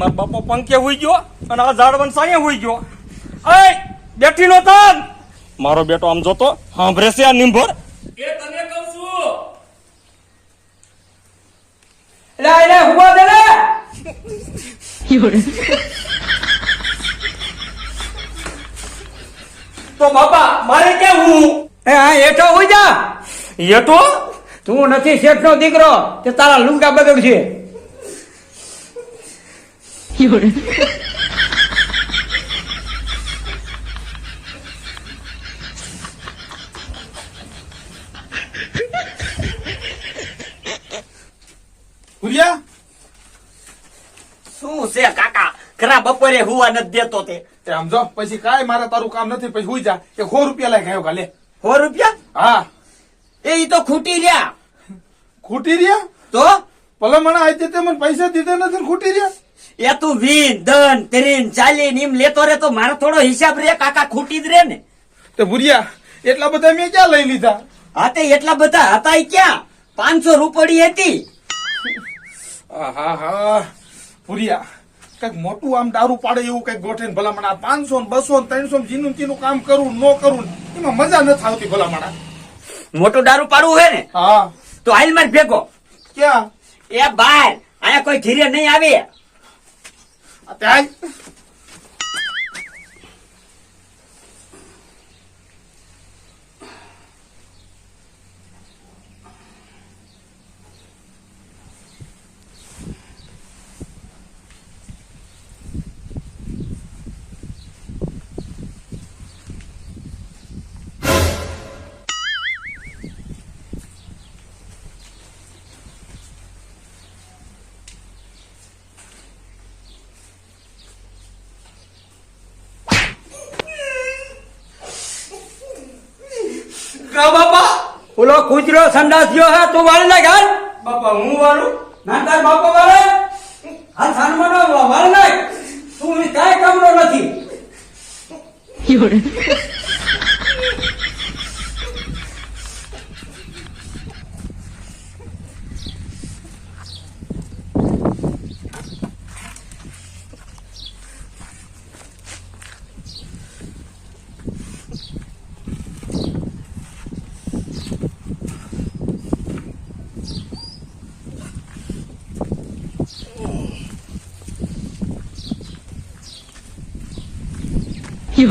મારા બાપો પંખે હોઈ ગયો અને આ ઝાડવન સાયે હોઈ ગયો. અય બેઠી નો તાન મારો બેટો આમ જોતો સાંભળે છે આ નિંભર? એ તને કહું છું. એટલે લે હુવા દે લે. તો બાપા મારે કેવું એ હા એઠો હોઈ જા. એઠો તું નથી શેઠ નો દીકરો તે તારા લુંગા બગડશે ભૂરિયા શું છે કાકા? ખરા બપોરે હુવા નથી દેતો તે. તે આમ પછી કાય મારે તારું કામ નથી પછી હુઈ જા. કે સો રૂપિયા લઈ ગયો કાલે સો રૂપિયા? હા. એ ઈ તો ખૂટી રહ્યા. ખૂટી રહ્યા? તો? ભલે મને આજે તે મને પૈસા દીધા નથી ખૂટી રહ્યા. એ તું વીન દન ત્રીન ચાલીન એમ લેતો રે તો મારો થોડો હિસાબ રે કાકા ખૂટી જ રે ને. તો ભુરિયા એટલા બધા મેં ક્યાં લઈ લીધા? હા તે એટલા બધા હતા ક્યાં? પાંચસો રૂપડી હતી. હા હા. ભૂરિયા કંઈક મોટું આમ દારૂ પાડે એવું કંઈક ગોઠે ભલામણ. આ પાંચસો ને બસો ને ત્રણસો જીનું તીનું કામ કરવું ન કરું એમાં મજા નથી આવતી ભલામણ. મોટું દારૂ પાડવું હોય ને હા. તો હાલ માર ભેગો. ક્યાં? એ બાર અહીંયા કોઈ ધીરે નહીં આવે. આ ત્યાં કા બાપા? ઓલો કૂતરો સંડાસ ગયો હે તું વાળ ના ઘર? બાપા હું વાળું? ના તાર બાપા વાળે? હાલ સાનમાં વાળ નાખ તું કાંઈ કામનો નથી. આ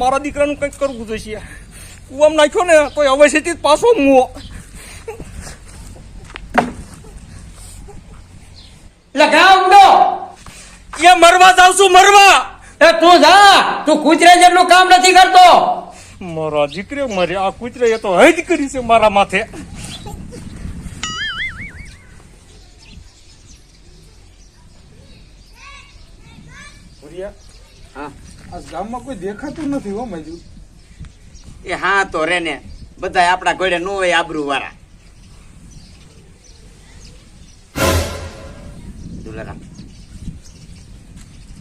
મારા દીકરાનું કંઈક કરવું જોઈશે. કુવામ નાખ્યો ને તો અવશ્યથી પાછો મુવો. એટલે ગા ઉડો એ મરવા જાવ છું મરવા. એ તું જા. તું કૂતરા જેટલું કામ નથી કરતો. મારા દીકરે મરે આ કૂતરે એ તો હૈદ કરી છે મારા માથે. ભૂરિયા હા. આ ગામમાં કોઈ દેખાતું નથી હો મજુ. એ હા તો રે ને. બધા આપણા ઘોડે નો હોય આબરૂ વાળા દુલારામ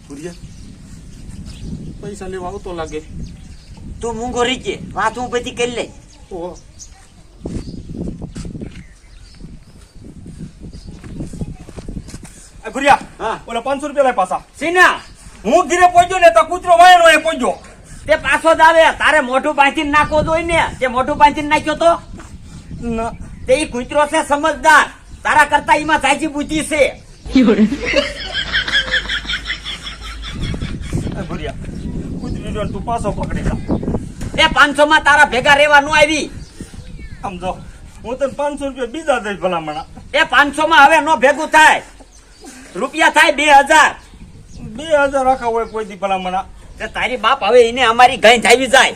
ભૂરિયા પૈસા લેવા આવતો લાગે. તું મૂંગો રીચે વાત હું બધી કરી લે ઓહો. એ હા. ઓલા પાંચસો રૂપિયા લાય પાછા. સીના. હું ઘીરે પહોંચ્યો ને તો કૂતરો વાયનો એ પહોંચ્યો તે પાછો જ આવે તારે મોઢું બાંધીને નાખવો જોઈએ ને. તે મોઢું પાંચીને નાખ્યો તો? તે ઈ કૂતરો છે સમજદાર. તારા કરતા એમાં સાચી બુદ્ધિ છે. ભૂરિયા. કૂતરી જો તું પાછો પકડી જા. એ પાંચસો માં તારા ભેગા રહેવા નો આવી. સમજો હું તને પાંચસો રૂપિયા બીજા દઈશ ભલામણા. એ પાંચસો માં હવે નો ભેગું થાય. રૂપિયા થાય બે હજાર. બે હજાર રાખા હોય કોઈ દી ભલામણા. તારી બાપ હવે એને અમારી ગાય જાવી જાય.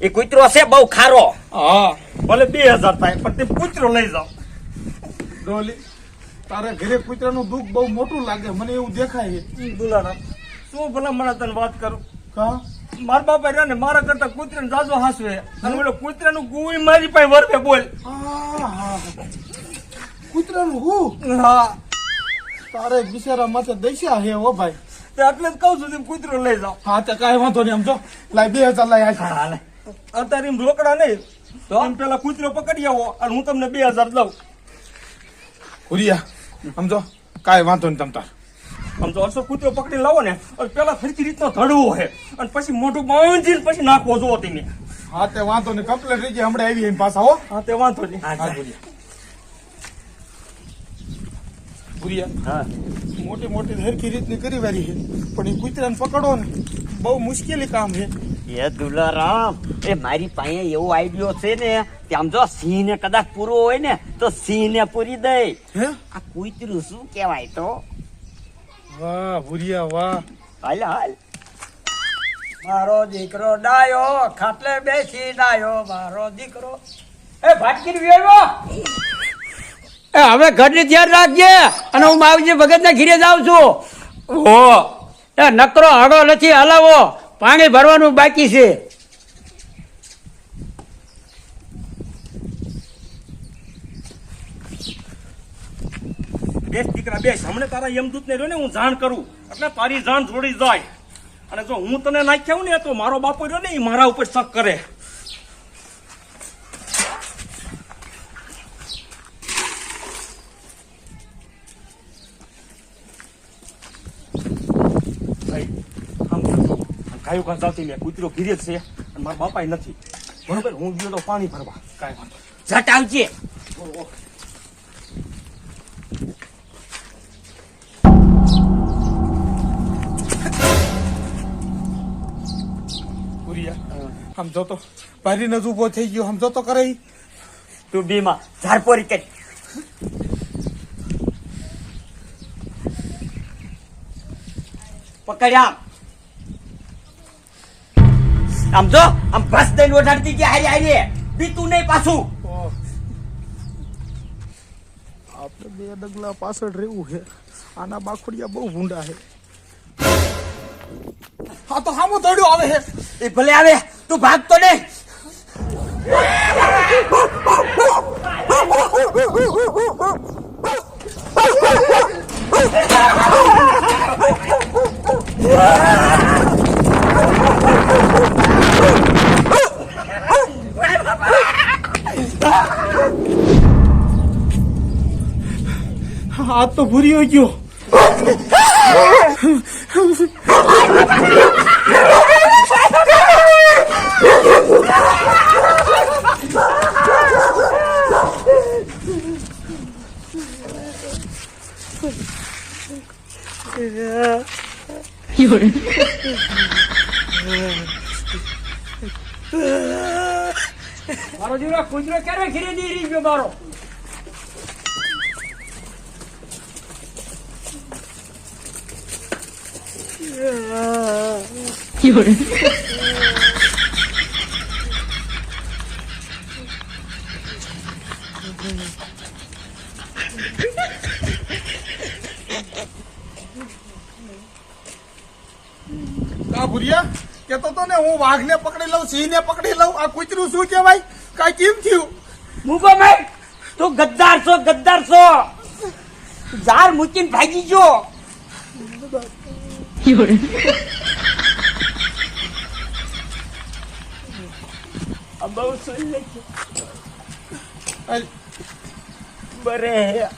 એ કૂતરો છે બહુ ખારો. હા ભલે બે હજાર થાય પણ તે કૂતરો લઈ જાઓ. ડોલી તારે ઘરે કૂતરાનું દુઃખ બહુ મોટું લાગે મને એવું દેખાય છે. દુલારામ શું ભલામણા તને વાત કરું? કા મારા બાપા રહ્યા ને મારા કરતા કૂતરાને જાજો હાસવે. અને ઓલો કૂતરાનું ગુઈ મારી પાસે વરવે બોલ. કૂતરાનું હું? હા. તારે બિચારા માથે દસ્યા હે ઓ ભાઈ. એટલે જ કહું છું તેમ કૂતરો લઈ જાઓ. હા તો કાંઈ વાંધો નહીં સમજો. લાઈ લાય બે હજાર લાય આ હાલે. અત્યારે એમ રોકડા નહીં. તો? આમ પેલા કૂતરો પકડી આવો અને હું તમને બે હજાર દઉં. ભૂરિયા સમજો? કાંઈ વાંધો નહીં તમતાર. સમજો આમ કુતરો કૂતરો પકડી લાવો ને પેલા ફરીથી રીતનો ધડવો છે. અને પછી મોઢું બાંધીને પછી નાખવો જોવો તમે. હા તે વાંધો નહીં કમ્પ્લેટ રહી ગઈ હમણાં આવી એમ પાછા હો. હા તે વાંધો નહીં. હા, હા જા. ભૂરિયા. મોટી મોટી હરખી રીતની કરી વાળી છે. પણ એ કૂતરાને પકડો ને બહુ મુશ્કેલી કામ છે. એ દુલારામ એ મારી પાસે એવો આઈડિયો છે ને કે આમ જો સિંહ ને કદાચ પૂરો હોય ને તો સિંહ ને પૂરી દે હે? આ કૂતરું શું કહેવાય તો? વાહ ભૂરિયા વાહ. હાલ હાલ. મારો દીકરો ડાયો ખાટલે બેસી ડાયો મારો દીકરો. એ ભાટકીર વ્યો એ હવે ઘરની ધ્યાન રાખજે અને હું માવજી ભગત ને ઘીરે જાઉં છું. હો. એ નકરો હળો નથી હલાવો. પાણી ભરવાનું બાકી છે. બેસ દીકરા બેસ હમણે તારા યમદૂત ને રહ્યો ને હું જાણ કરું. એટલે તારી જાણ જોડી જાય. અને જો હું તને નાખ્યા ને તો મારો બાપો રહ્યો ને એ મારા ઉપર શક કરે ભાઈ, આમ કરજો. આમ ગાયો ઘાસ આવતી ને કૂતરો ઘીરે છે અને મારા બાપાય નથી. બરોબર? હું ગયો તો પાણી ભરવા. કાંઈ વાંધો. ઝટ આવજે. આમ જો તો ભારીને જ ઊભો થઈ ગયો આમ જો તો કરે. તું બીમાં ઝારપોરી કરી. પકડ્યા આમ જો આમ ભસ દઈને ઓઢાડતી ગયા હારી હારી. બીતું નહીં પાછું. આપણે બે ડગલા પાછળ રહેવું છે. આના બાખોડિયા બહુ ભૂંડા છે. હા તો હામો દોડ્યો આવે છે. એ ભલે આવે તું ભાગતો નહીં. આ તો ભૂર્યો ગયો. મારો દીકરો કૂતરો ક્યારે ઘેરે નહીં રહી ગયો મારો? આ ભૂરિયા? કેતો તો ને હું વાઘને પકડી લઉં, સિંહને પકડી લઉં, આ કૂતરું શું કેવાય કાંઈ કેમ થયું? મૂકો મેં તું ગદ્દાર છો ગદ્દાર છો ઝાર મૂકીને ભાગી ગયો. આ બહુ સહી અરે, બરે